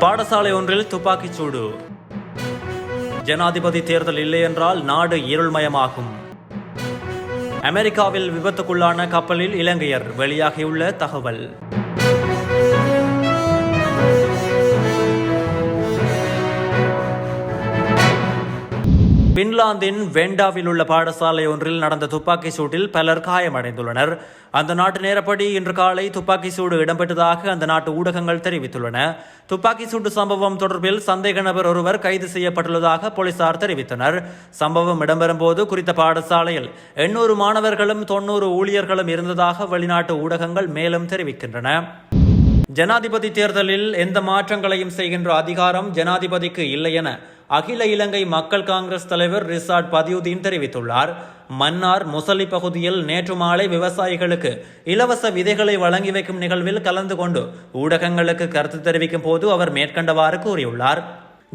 பாடசாலை ஒன்றில் துப்பாக்கிச் சூடு. ஜனாதிபதி தேர்தல் இல்லை என்றால் நாடு இருள்மயமாகும். அமெரிக்காவில் விபத்துக்குள்ளான கப்பலில் இலங்கையர் வெளியாகியுள்ள தகவல். பின்லாந்தின் வெண்டாவில் உள்ள பாடசாலை ஒன்றில் நடந்த துப்பாக்கி சூட்டில் பலர் காயமடைந்துள்ளனர். அந்த நாட்டு நேரப்படி இன்று காலை துப்பாக்கி சூடு இடம்பெற்றதாக அந்த நாட்டு ஊடகங்கள் தெரிவித்துள்ளன. துப்பாக்கி சூட்டு சம்பவம் தொடர்பில் சந்தேக நபர் ஒருவர் கைது செய்யப்பட்டுள்ளதாக போலீசார் தெரிவித்தனர். சம்பவம் இடம்பெறும் போது குறித்த பாடசாலையில் எண்ணூறு மாணவர்களும் தொன்னூறு ஊழியர்களும் இருந்ததாக வெளிநாட்டு ஊடகங்கள் மேலும் தெரிவிக்கின்றன. ஜனாதிபதி தேர்தலில் எந்த மாற்றங்களையும் செய்கின்ற அதிகாரம் ஜனாதிபதிக்கு இல்லை என அகில இலங்கை மக்கள் காங்கிரஸ் தலைவர் ரிசார்ட் பதியுதீன் தெரிவித்துள்ளார். மன்னார் முசலி பகுதியில் நேற்று மாலை விவசாயிகளுக்கு இலவச விதைகளை வழங்கி வைக்கும் நிகழ்வில் கலந்து கொண்டு ஊடகங்களுக்கு கருத்து தெரிவிக்கும் போது அவர் மேற்கண்டவாறு கூறியுள்ளார்.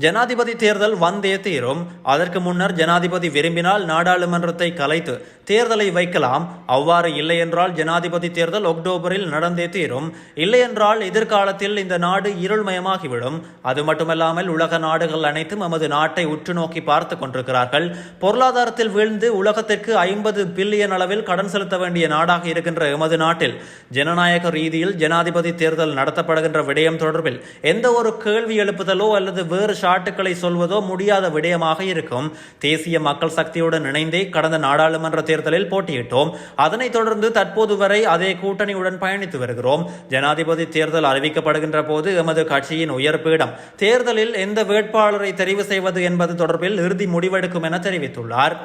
ஜனாதிபதி தேர்தல் வந்தே தீரும். அதற்கு முன்னர் ஜனாதிபதி விரும்பினால் நாடாளுமன்றத்தை கலைத்து தேர்தலை வைக்கலாம். அவ்வாறு இல்லையென்றால் ஜனாதிபதி தேர்தல் அக்டோபரில் நடந்தே தீரும். இல்லையென்றால் எதிர்காலத்தில் இந்த நாடு இருள்மயமாகிவிடும். அது மட்டுமல்லாமல் உலக நாடுகள் அனைத்தும் நமது நாட்டை உற்று நோக்கி பார்த்து கொண்டிருக்கிறார்கள். பொருளாதாரத்தில் வீழ்ந்து உலகத்திற்கு ஐம்பது பில்லியன் அளவில் கடன் செலுத்த வேண்டிய நாடாக இருக்கின்ற எமது நாட்டில் ஜனநாயக ரீதியில் ஜனாதிபதி தேர்தல் நடத்தப்படுகின்ற விடயம் தொடர்பில் எந்த ஒரு கேள்வி எழுப்புதலோ அல்லது வேறு ஷாட்டுக்களை சொல்வதோ முடியாத விடயமாக இருக்கும். தேசிய மக்கள் சக்தியுடன் இணைந்தே கடந்த நாடாளுமன்ற தேர்தலில் போட்டியிட்டோம். அதனைத் தொடர்ந்து தற்போது வரை அதே கூட்டணியுடன் பயணித்து வருகிறோம். ஜனாதிபதி தேர்தல் அறிவிக்கப்படுகின்ற போது எமது கட்சியின் உயர் பீடம் தேர்தலில் எந்த வேட்பாளரை தெரிவு செய்வது என்பது தொடர்பில் இறுதி முடிவெடுக்கும் என தெரிவித்துள்ளார்.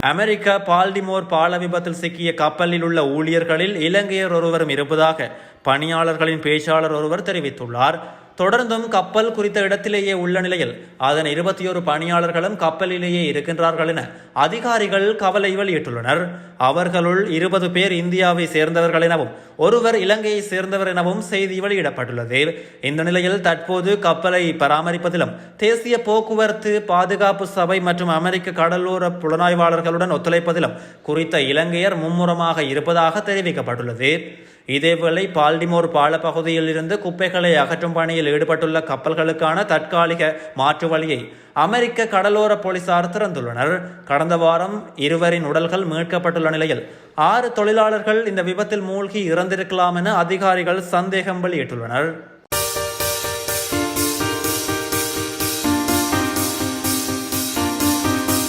அமெரிக்க பால்டிமோர் பால விபத்தில் சிக்கிய கப்பலில் உள்ள ஊழியர்களில் இலங்கையர் ஒருவரும் இருப்பதாக பணியாளர்களின் பேச்சாளர் ஒருவர் தெரிவித்துள்ளார். தொடர்ந்தும் கப்பல் குறித்த இடத்திலேயே உள்ள நிலையில் அதன் இருபத்தி ஒரு பணியாளர்களும் கப்பலிலேயே இருக்கின்றார்கள் என அதிகாரிகள் கவலை வெளியிட்டுள்ளனர். அவர்களுள் இருபது பேர் இந்தியாவை சேர்ந்தவர்கள் எனவும் ஒருவர் இலங்கையை சேர்ந்தவர் எனவும் செய்தி வெளியிடப்பட்டுள்ளது. இந்த நிலையில் தற்போது கப்பலை பராமரிப்பதிலும் தேசிய போக்குவரத்து பாதுகாப்பு சபை மற்றும் அமெரிக்க கடலோர புலனாய்வாளர்களுடன் ஒத்துழைப்பதிலும் குறித்த இலங்கையர் மும்முரமாக இருப்பதாக தெரிவிக்கப்பட்டுள்ளது. இதேவேளை பால்டிமோர் பாலப்பகுதியில் இருந்து குப்பைகளை அகற்றும் பணியில் ஈடுபட்டுள்ள கப்பல்களுக்கான தற்காலிக மாற்று வழியை அமெரிக்க கடலோர போலீசார் திறந்துள்ளனர். கடந்த வாரம் இருவரின் உடல்கள் மீட்கப்பட்டுள்ள நிலையில் ஆறு தொழிலாளர்கள் இந்த விபத்தில் மூழ்கி இறந்திருக்கலாம் என அதிகாரிகள் சந்தேகம் வெளியிட்டுள்ளனர்.